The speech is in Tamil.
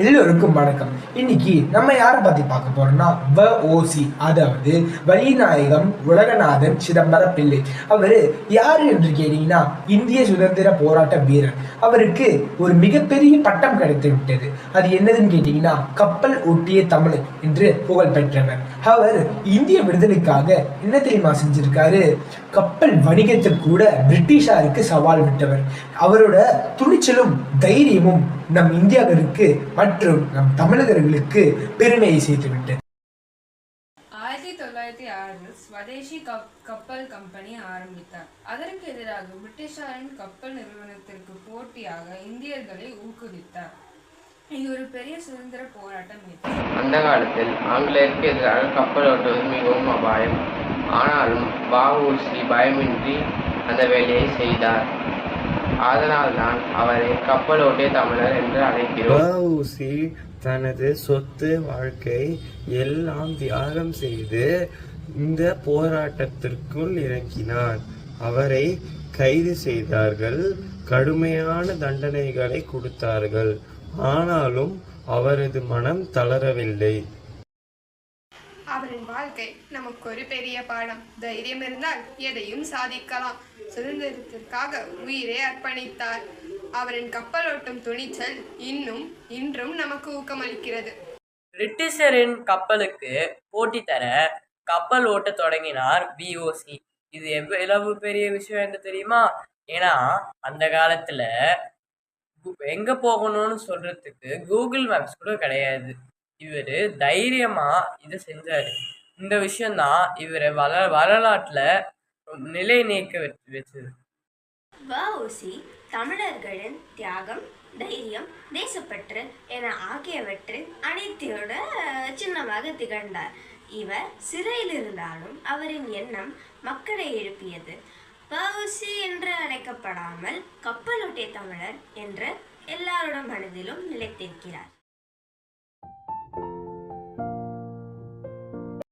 எல்லோருக்கும் வணக்கம். இன்னைக்கு நம்ம யாரை பத்தி பார்க்க போறோம்னா வ ஓசி அதாவது வழிநாயகம் உலகநாதன் சிதம்பர பிள்ளை. அவரு யாரு என்று கேட்டீங்கன்னா இந்திய சுதந்திர போராட்ட வீரர். அவருக்கு ஒரு மிகப்பெரிய பட்டம் கிடைத்து விட்டது. அது என்னதுன்னு கேட்டீங்கன்னா கப்பல் ஒட்டிய தமிழ் என்று புகழ் பெற்றவர். அவர் இந்திய விடுதலைக்காக என்ன தெரியுமா செஞ்சிருக்காரு? கப்பல் வணிகத்தில் கூட பிரிட்டிஷாருக்கு சவால் விட்டவர். அவரோட துணிச்சலும் தைரியமும் நம் இந்தியாவிற்கு மற்றும் நம் தமிழர்களுக்கு பெருமையை சேர்த்துவிட்டது. ஆயிரத்தி தொள்ளாயிரத்தி ஆறில் ஸ்வதேசி கப் கப்பல் கம்பெனி ஆரம்பித்தார். அதற்கு எதிராக பிரிட்டிஷாரின் கப்பல் நிறுவனத்திற்கு போட்டியாக இந்தியர்களை ஊக்குவித்தார். இது ஒரு பெரிய சுதந்திர போராட்டம் அந்த காலத்தில் ஆங்கிலேயருக்கு எதிராக கப்பல் ஓட்டுவது மிகவும் அபாயம். ஆனாலும் வஉசி பயமின்றி அந்த வேலையை செய்தார். அதனால்தான் அவரை கப்பலோட்டை தமிழர் என்று அழைக்கிறோம். தனது சொத்து வாழ்க்கை எல்லாம் தியாகம் செய்து இந்த போராட்டத்திற்குள் இறங்கினார். அவரை கைது செய்தார்கள். கடுமையான தண்டனைகளை கொடுத்தார்கள். ஆனாலும் அவரது மனம் தளரவில்லை. அவரின் வாழ்க்கை நமக்கு ஒரு பெரிய பாடம். தைரியம் இருந்தால் எதையும் சாதிக்கலாம். சுதந்திரத்திற்காக உயிரை அர்ப்பணித்தார். அவரின் கப்பலோட்டும் துணிச்சல் இன்னும் இன்றும் நமக்கு ஊக்கமளிக்கிறது. பிரிட்டிஷரின் கப்பலுக்கு போட்டி தர கப்பல் ஓட்ட தொடங்கினார் பிஓசி இது எவ்வளவு பெரிய விஷயம் என்று தெரியுமா? ஏன்னா அந்த காலத்துல எங்க போகணும்னு சொல்றதுக்கு கூகுள் மேப்ஸ் கூட கிடையாது. இவர் தைரியமா இதை செஞ்சாரு. இந்த விஷயம்தான் இவரை வள வரலாற்றுல நிலை நீக்க வச்சது. வஉசி தமிழர்களின் தியாகம் தைரியம் தேசப்பற்று என ஆகியவற்றின் அனைத்தையோட சின்னமாக திகழ்ந்தார். இவர் சிறையில் இருந்தாலும் அவரின் எண்ணம் மக்களை எழுப்பியது. வஉசி என்று அழைக்கப்படாமல் கப்பலோட்டிய தமிழர் என்று எல்லாரோட மனதிலும் நிலைத்திருக்கிறார்.